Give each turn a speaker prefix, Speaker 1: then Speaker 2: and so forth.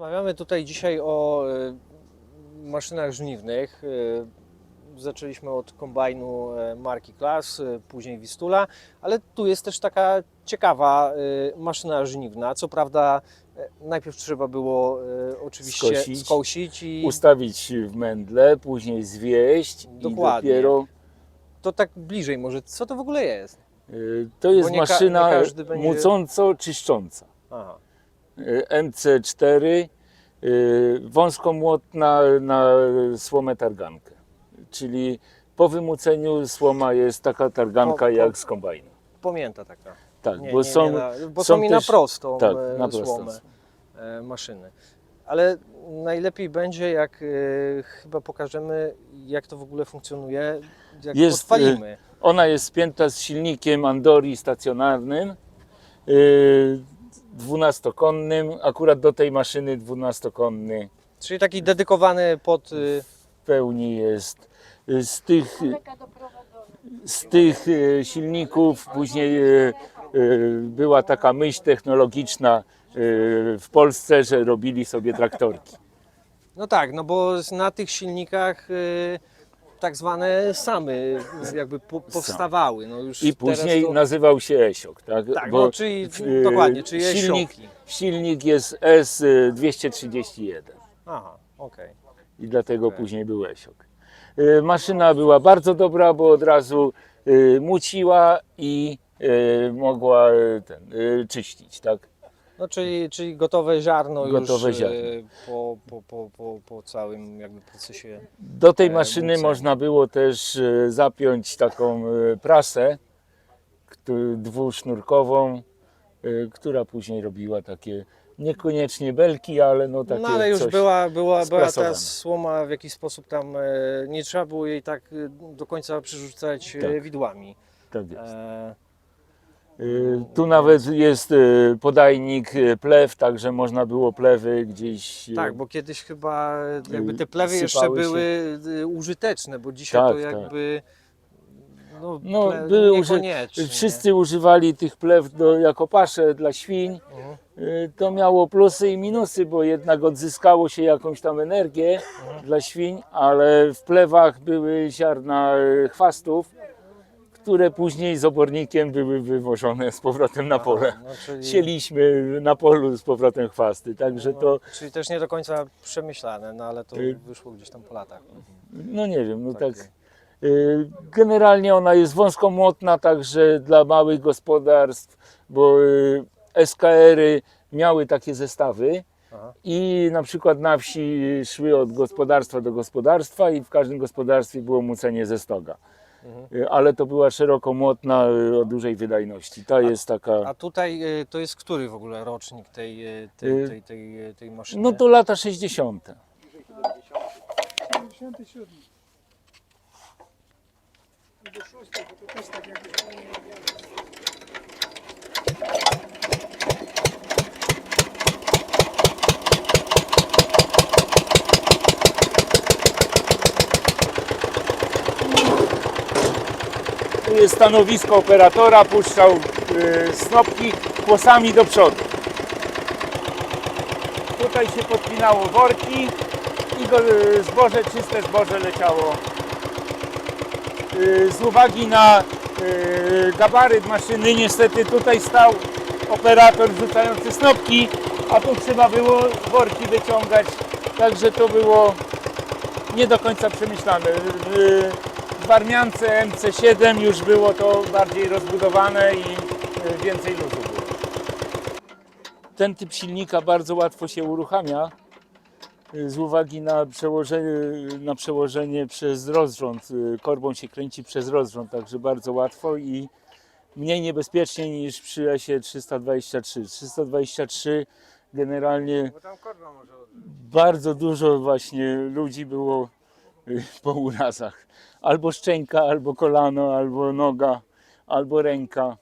Speaker 1: Porozmawiamy tutaj dzisiaj o e, maszynach żniwnych. E, Zaczęliśmy od kombajnu e, marki Klas, później Wistula, ale tu jest też taka ciekawa maszyna żniwna. Co prawda najpierw trzeba było oczywiście
Speaker 2: Skosić.
Speaker 1: skosić i
Speaker 2: Ustawić w mędle, później zwieść
Speaker 1: Dokładnie.
Speaker 2: i dopiero
Speaker 1: to tak bliżej może. Co to w ogóle jest?
Speaker 2: y, to jest maszyna
Speaker 1: będzie-
Speaker 2: mucąco-czyszcząca.
Speaker 1: Aha.
Speaker 2: Y, MC4, y, wąskomłotna na słomę targankę. Czyli po wymuceniu słoma jest taka targanka
Speaker 1: Po- po-
Speaker 2: jak z kombajnu.
Speaker 1: Pamięta taka.
Speaker 2: Tak,
Speaker 1: Nie,
Speaker 2: bo
Speaker 1: nie,
Speaker 2: są,
Speaker 1: nie na, bo
Speaker 2: są
Speaker 1: są, i na
Speaker 2: też-
Speaker 1: prostą
Speaker 2: tak,
Speaker 1: e,
Speaker 2: na prostą
Speaker 1: słomę e, maszyny. Ale najlepiej będzie, jak e, chyba pokażemy, jak to w ogóle funkcjonuje, jak
Speaker 2: Jest,
Speaker 1: odpalimy.
Speaker 2: Ona jest spięta z silnikiem Andori stacjonarnym, 12-konnym. Akurat do tej maszyny 12-konny
Speaker 1: Czyli taki dedykowany pod... y,
Speaker 2: w pełni jest. Yy, Z tych,
Speaker 3: doprowadzona.
Speaker 2: z tych silników później była taka myśl technologiczna w Polsce, że robili sobie traktorki.
Speaker 1: No tak, no bo na tych silnikach y, tak zwane samy jakby po, powstawały. No już
Speaker 2: I później
Speaker 1: to,
Speaker 2: nazywał się Esiok. Tak,
Speaker 1: Tak,
Speaker 2: Bo,
Speaker 1: no czyli
Speaker 2: yy,
Speaker 1: dokładnie, czyli
Speaker 2: silnik,
Speaker 1: silnik.
Speaker 2: silnik jest S231.
Speaker 1: Aha, okej.
Speaker 2: i dlatego
Speaker 1: Okej.
Speaker 2: później był Esiok. Y, Maszyna była bardzo dobra, bo od razu y, muciła i y, mogła y, ten, y, czyścić, tak?
Speaker 1: No czyli, czyli gotowe ziarno
Speaker 2: Gotowe
Speaker 1: już
Speaker 2: ziarno.
Speaker 1: y, Po, po, po, po, po całym jakby procesie.
Speaker 2: Do tej
Speaker 1: E,
Speaker 2: maszyny można było też y, zapiąć taką y, prasę dwusznurkową, która później robiła takie niekoniecznie belki, ale no takie
Speaker 1: no ale już była, była, była ta słoma w jakiś sposób tam, e, nie trzeba było jej tak e, do końca przerzucać e,
Speaker 2: Tak.
Speaker 1: widłami.
Speaker 2: Tak jest.
Speaker 1: E,
Speaker 2: Tu nawet jest y, podajnik y, plew, także można było plewy gdzieś. y,
Speaker 1: tak, bo kiedyś chyba jakby te plewy jeszcze
Speaker 2: się.
Speaker 1: były e, użyteczne, bo dzisiaj
Speaker 2: Tak,
Speaker 1: to
Speaker 2: tak.
Speaker 1: jakby no,
Speaker 2: No,
Speaker 1: ple-
Speaker 2: były uży-. Wszyscy używali tych plew do, jako pasze dla świń.
Speaker 1: Mhm.
Speaker 2: Y, To miało plusy i minusy, bo jednak odzyskało się jakąś tam energię
Speaker 1: Mhm.
Speaker 2: dla świń, ale w plewach były ziarna y, chwastów, które później z obornikiem były wywożone z powrotem na pole.
Speaker 1: No, czyli,
Speaker 2: Sieliśmy na polu z powrotem chwasty, także to,
Speaker 1: no, czyli też nie do końca przemyślane, no ale to
Speaker 2: Y-
Speaker 1: wyszło gdzieś tam po latach.
Speaker 2: no nie wiem, no tak. Y, Generalnie ona jest wąskomłotna także dla małych gospodarstw, bo y, SKR-y miały takie zestawy
Speaker 1: Aha.
Speaker 2: i na przykład na wsi szły od gospodarstwa do gospodarstwa i w każdym gospodarstwie było mucenie ze stoga.
Speaker 1: Mhm.
Speaker 2: Y, Ale to była szerokomłotna y, o dużej wydajności. Ta jest taka,
Speaker 1: A tutaj e, to jest który w ogóle rocznik tej, tej,
Speaker 2: Y-
Speaker 1: tej, tej, e, tej maszyny?
Speaker 2: no to lata 60.
Speaker 4: 57. Do 6, bo to też
Speaker 2: Stanowisko operatora, puszczał y, snopki kłosami do przodu. Tutaj się podpinało worki i go, y, zboże, czyste zboże leciało. Y, z uwagi na gabaryt maszyny niestety tutaj stał operator wrzucający snopki, a tu trzeba było worki wyciągać, także to było nie do końca przemyślane. W Warmiance MC7 już było to bardziej rozbudowane i y, więcej luzu było. Ten typ silnika bardzo łatwo się uruchamia y, z uwagi na przełożenie, na przełożenie przez rozrząd. Y, Korbą się kręci przez rozrząd, także bardzo łatwo i mniej niebezpiecznie niż przy SE 323. 323 generalnie bardzo dużo właśnie ludzi było po urazach. Albo szczęka, albo kolano, albo noga, albo ręka.